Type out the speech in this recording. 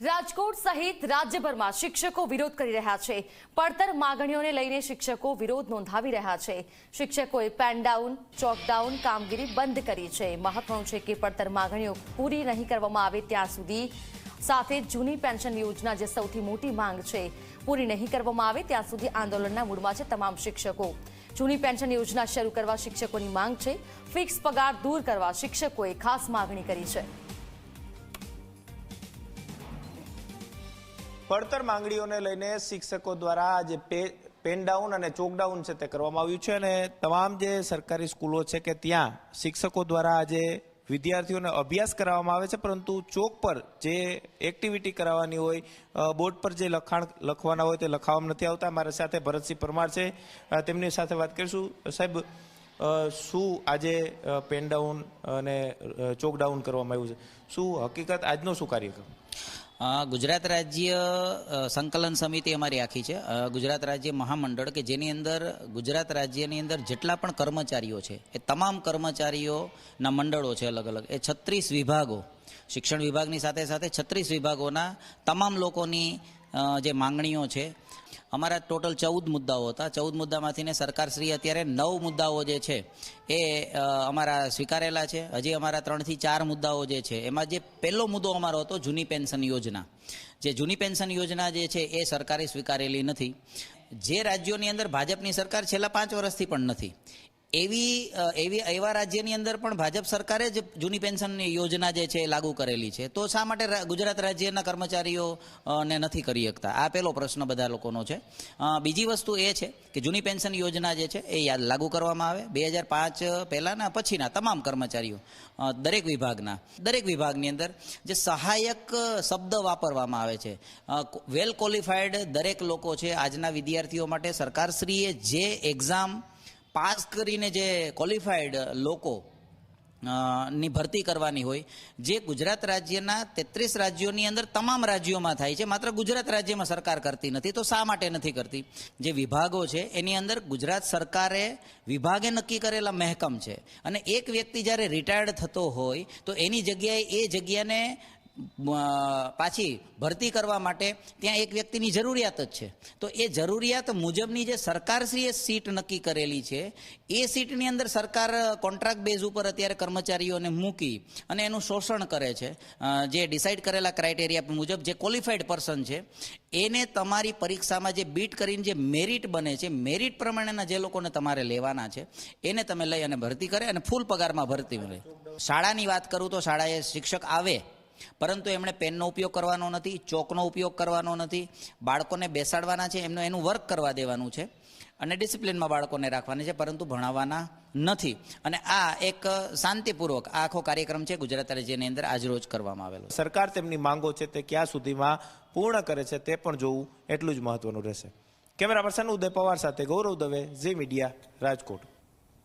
રાજકોટ સહિત રાજ્યભરમાં શિક્ષકો વિરોધ કરી રહ્યા છે. પડતર માગણીઓને લઈને શિક્ષકો વિરોધ નોંધાવી રહ્યા છે. શિક્ષકોએ પેન ડાઉન ચોકડાઉન કામગીરી બંધ કરી છે. મહત્વનું છે કે પડતર માગણીઓ પૂરી નહીં કરવામાં આવે ત્યાં સુધી. સાથે જૂની પેન્શન યોજના જે સૌથી મોટી માંગ છે, પૂરી નહીં કરવામાં આવે ત્યાં સુધી આંદોલનના મૂડમાં છે તમામ શિક્ષકો. જૂની પેન્શન યોજના શરૂ કરવા શિક્ષકોની માંગ છે. ફિક્સ પગાર દૂર કરવા શિક્ષકોએ ખાસ માગણી કરી છે. પડતર માંગણીઓને લઈને શિક્ષકો દ્વારા આજે પેન ડાઉન અને ચોકડાઉન છે તે કરવામાં આવ્યું છે અને તમામ જે સરકારી સ્કૂલો છે કે ત્યાં શિક્ષકો દ્વારા આજે વિદ્યાર્થીઓને અભ્યાસ કરાવવામાં આવે છે, પરંતુ ચોક પર જે એક્ટિવિટી કરાવવાની હોય બોર્ડ પર જે લખાણ લખવાના હોય તે લખાવવામાં નથી આવતા. મારા સાથે ભરતસિંહ પરમાર છે. તેમની સાથે વાત કરીશું. સાહેબ શું આજે પેન ડાઉન અને ચોકડાઉન કરવામાં આવ્યું છે? શું હકીકત આજનો શું કાર્યક્રમ? ગુજરાત રાજ્ય સંકલન સમિતિ અમારી આખી છે. ગુજરાત રાજ્ય મહામંડળ કે જેની અંદર ગુજરાત રાજ્યની અંદર જેટલા પણ કર્મચારીઓ છે, એ તમામ કર્મચારીઓના મંડળો છે અલગ અલગ. એ છત્રીસ વિભાગો, શિક્ષણ વિભાગની સાથે સાથે છત્રીસ વિભાગોના તમામ લોકોની જે માંગણીઓ છે. અમારા ટોટલ ચૌદ મુદ્દાઓ હતા. ચૌદ મુદ્દામાંથીને સરકારશ્રી અત્યારે નવ મુદ્દાઓ જે છે, એ અમારા સ્વીકારેલા છે. હજી અમારા ત્રણથી ચાર મુદ્દાઓ જે છે, એમાં જે પહેલો મુદ્દો અમારો હતો જૂની પેન્શન યોજના. જે જૂની પેન્શન યોજના જે છે, એ સરકારે સ્વીકારેલી નથી. જે રાજ્યોની અંદર ભાજપની સરકાર છેલ્લા પાંચ વર્ષથી પણ નથી. એવી એવી, એવા રાજ્યની અંદર પણ ભાજપ સરકારે જ જૂની પેન્શન યોજના જે છે એ લાગુ કરેલી છે. તો શા માટે ગુજરાત રાજ્યના કર્મચારીઓ ને નથી કરી શકતા? આ પહેલો પ્રશ્ન બધા લોકોનો છે. બીજી વસ્તુ એ છે કે જૂની પેન્શન યોજના જે છે એ યાદ લાગુ કરવામાં આવે. બે હજાર પાંચ પહેલાંના, પછીના તમામ કર્મચારીઓ દરેક વિભાગના, દરેક વિભાગની અંદર જે સહાયક શબ્દ વાપરવામાં આવે છે. વેલ ક્વોલિફાઈડ દરેક લોકો છે. આજના વિદ્યાર્થીઓ માટે સરકારશ્રીએ જે એક્ઝામ પાસ કરીને જે ક્વોલિફાઈડ લોકો ની ભરતી કરવાની હોય, જે ગુજરાત રાજ્યના તેત્રીસ રાજ્યોની અંદર તમામ રાજ્યોમાં થાય છે, માત્ર ગુજરાત રાજ્યમાં સરકાર કરતી નથી, તો શા માટે નથી કરતી? જે વિભાગો છે, એની અંદર ગુજરાત સરકારે વિભાગે નક્કી કરેલા મહેકમ છે. અને એક વ્યક્તિ જ્યારે રિટાયર્ડ થતો હોય, તો એની જગ્યાએ એ જગ્યાને પાછી ભરતી કરવા માટે ત્યાં એક વ્યક્તિની જરૂરિયાત જ છે. તો એ જરૂરિયાત મુજબની જે સરકારશ્રીએ સીટ નક્કી કરેલી છે, એ સીટની અંદર સરકાર કોન્ટ્રાક્ટ બેઝ ઉપર અત્યારે કર્મચારીઓને મૂકી અને એનું શોષણ કરે છે. જે ડિસાઇડ કરેલા ક્રાઇટેરિયા મુજબ જે ક્વોલિફાઈડ પર્સન છે, એને તમારી પરીક્ષામાં જે બીટ કરીને જે મેરિટ બને છે, મેરિટ પ્રમાણેના જે લોકોને તમારે લેવાના છે, એને તમે લઈ અને ભરતી કરે અને ફૂલ પગારમાં ભરતી મળે શાળાની વાત કરું તો શાળાએ શિક્ષક આવે પરંતુ એમણે પેનનો ઉપયોગ કરવાનો નથી, ચોકનો ઉપયોગ કરવાનો નથી. બાળકોને બેસાડવાના છે, એમનું એનું વર્ક કરવા દેવાનું છે અને ડિસિપ્લિનમાં બાળકોને રાખવાની છે, પરંતુ ભણાવવાના નથી. અને આ એક શાંતિપૂર્વક આ આખો કાર્યક્રમ છે ગુજરાત રાજ્યની અંદર આજરોજ કરવામાં આવેલો સરકાર તેમની માંગો છે તે ક્યાં સુધીમાં પૂર્ણ કરે છે તે પણ જોવું એટલું જ મહત્વનું રહેશે. કેમેરા પર્સન ઉદય પવાર સાથે ગૌરવ દવે, ઝી મીડિયા, રાજકોટ.